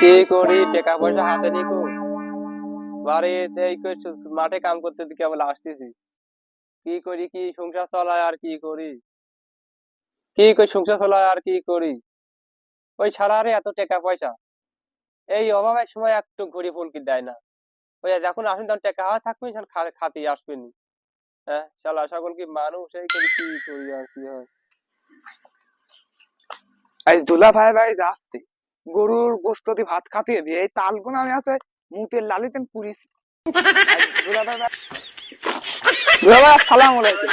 কি করি? টাকা পয়সা হাতে নিকো বাড়িতে মাঠে কাম করতে কেবল আসতেছি কি করি? কি সংসার চলায় আর কি করি? কি করি সংসার চলায় আর কি করি? ওই সারারে এত টাকা পয়সা। এই অভাবের সময় একটু ঘুরি ফুলকি দেয় না। ওই যখন আসেন তখন টাকা হাওয়া থাকবে তখন খা- খাতি আসবেনি হ্যাঁ শালা, সকল কি মানুষ? এই করি, কি করি আর কি হয়? আজ দুলা ভাই ভাই আসতে। গরুর গোস্ত দিয়ে ভাত খাতে দিয়ে এই তালগুলো আমি আছে মুতের লালিতেন পুরিস দুলা ভাই ভাই দুলা ভাই আসসালাম আলাইকুম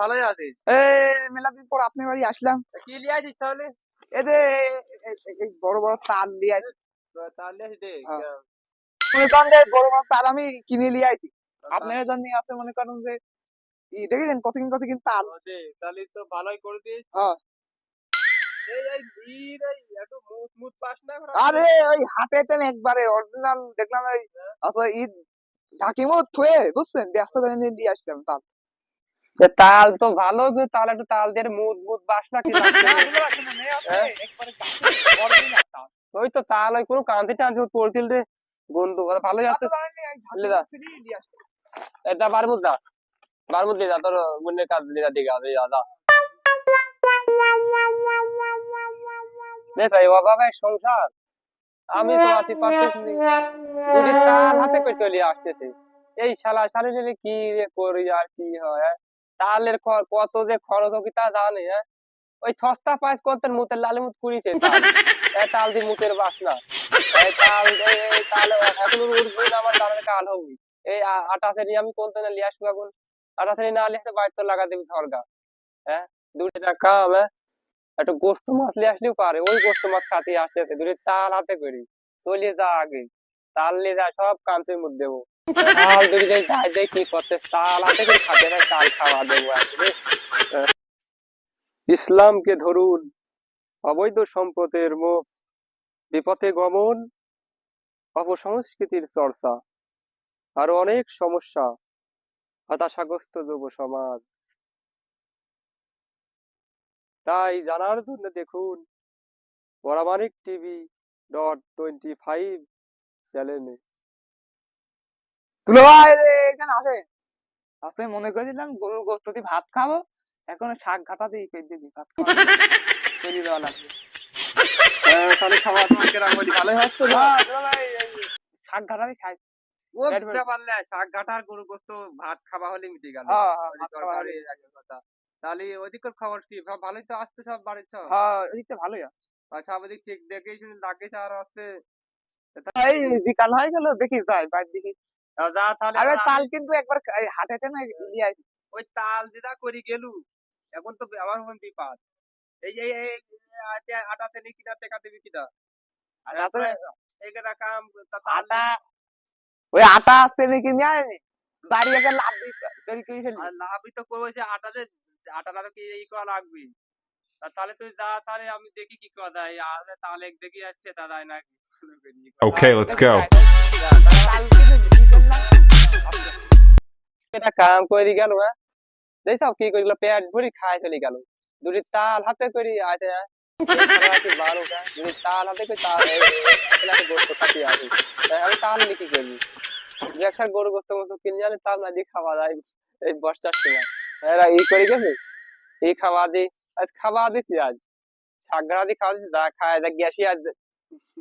ভালোই আছিস? এই মেলা পর আপনার বাড়ি আসলাম। কি লিয়ে আছিস তাহলে? এতে এই বড় বড় তাল লিয়ে আইছি। তাহলে দে হ্যাঁ। বড় বড় তাল আমি কিনে লিয়ে আইছি। আপনার জন্য আছে মনে করেন যে ই দেখেছেন কতদিন কতদিন তাল? তাহলে তো ভালোই করে দিস হ্যাঁ। এই এই ভিড় এই এত না? আরে ওই হাতে তেন একবারে অরিজিনাল দেখলাম ওই আচ্ছা ঈদ ঢাকিমো থুয়ে বুঝছেন? ব্যস্ত নিয়ে দিয়ে আসলাম তাল। তাল তো ভালো কিন্তু তাল একটু তাল দিয়ে মুত মুত বাসনা কি হ্যাঁ? ওই তো তাল ওই কোনো কান্তি টান্তি পড়ছিল রে। বন্ধু ভালোই আছে এটা বারমুদ দা বারমুদ দিয়ে যা তোর মনের কাজ দিয়ে দিকে আছে এই বাবা সংসার। আমি তো আছি পারতেছি যদি তাল হাতে করে চলে আসতেছে। এই শালা শালি শালি কি করি আর কি হয় হ্যাঁ? তালের কত যে খরচ হবে তা জানে হ্যাঁ? ওই সস্তা পাইস কত মুতের লালি মুত কুড়িছে। তাল দিয়ে মুতের বাসনা। তাল তাল, এখন উঠবে না আমার তালের কাল হবে এই আটা শ্রেণি আমি কোন দিনে লিয়ে আসব এখন? আটা শ্রেণি না লিখতে বাইর তো লাগা দিবি ধরগা হ্যাঁ? দুটো টাকা হ্যাঁ? একটু গোস্ত মাছ লিয়ে আসলেও পারে, ওই গোস্ত মাছ খাতে আসতেছে দুটো তাল হাতে করি, চলে যা আগে, তাল নিয়ে যা সব কামসের মধ্যে দেবো। তাল দুটো যাই যাই যাই, কি করতে? তাল হাতে করে খাতে না তাল খাওয়া দেবো আসলে ইসলামকে ধরুন, অবৈধ সম্পদের মুখ বিপথে গমন, অপসংস্কৃতির চর্চা, আরও অনেক সমস্যা, হতাশাগ্রস্ত যুব সমাজ। তাই জানার জন্য দেখুন Paramanik TV dot twenty five চ্যানেলে এখানে আসে আসে মনে করেছিলাম গরুর গোস্ত দিয়ে ভাত খাব এখন শাক ঘাটা দিয়ে পেট দিয়ে ভাত খাব। তৈরি দেওয়া লাগবে তাহলে খাওয়া কেরাম করি ভালোই হচ্ছে হ্যাঁ, শাক ঘাটা দিয়ে খাই। শাক ঘাটার গরু গোস্ত ভাত খাওয়া হলে মিটে গেল। তাহলে ওদিকের খবর কি? সব ভালোই তো আসছে সব বাড়ির সব? হ্যাঁ এদিকটা ভালোই আর সব ওদিক চেক দেখে শুনে আর আছে এই বিকাল হয়ে গেল দেখি যাই বাইরে দেখি। যা তাহলে আরে তাল কিন্তু একবার হাটেতে না নিয়ে ওই তাল যেটা করি গেলু এখন তো আমার মন বিপাদ এই যে এই এই- এই আটা- আটা কিনা টাকা দিবি কিনা এইটা কাম আটা ওই আটা আছে নাকি নিয়ে বাড়ি একটা লাভ ফেলি। লাভই তো করব আটা যে আটাটা তো কি এই করা লাগবে তা তাহলে তুই যা তাহলে আমি দেখি কি করা যায় আর তাহলে দেখি যাচ্ছে দাদা নাকি Okay, let's go. তাল কিনে বিক্রি করলাম। এটা কাম করে গেল হ্যাঁ দেখছ কি করে গেল পেট ভরি খাই চলে গেল দুটি তাল হাতে করি আছে হ্যাঁ কি বারো হ্যাঁ দুটি তাল হাতে করে তাল এই- এই- এই একটা গোস্ত খাতি আছে তাই আমি তাল নিয়ে কি করবি দু একশো গরু গোস্ত মতো কিনে জানি তাল না দিয়ে খাওয়া যায় এই বর্ষার সময় এরা ই করে গেছে? এই খাওয়া দি, আজ খাওয়া দিছি আজ। সাগরা দি খাওয়া দিছি দা খায় দা গ্যাসি আজ।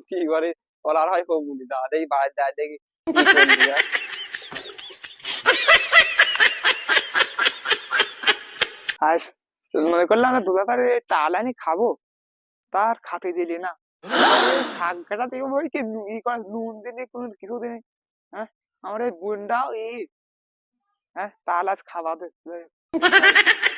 কি করে? বলার হয় হোক বলি দা দেখি বাইরে দা দেখি? আর? মনে করলাম দু ব্যাপারে তাল আনি খাব, তার খাতে দিলি না। কাটা থেকে ওই কি ই করে, নুন দিনে কোনো কিছু দিনে হ্যাঁ? আমার এই বোনটাও এই হ্যাঁ? তাল আজ খাওয়া দে। 哈哈哈哈哈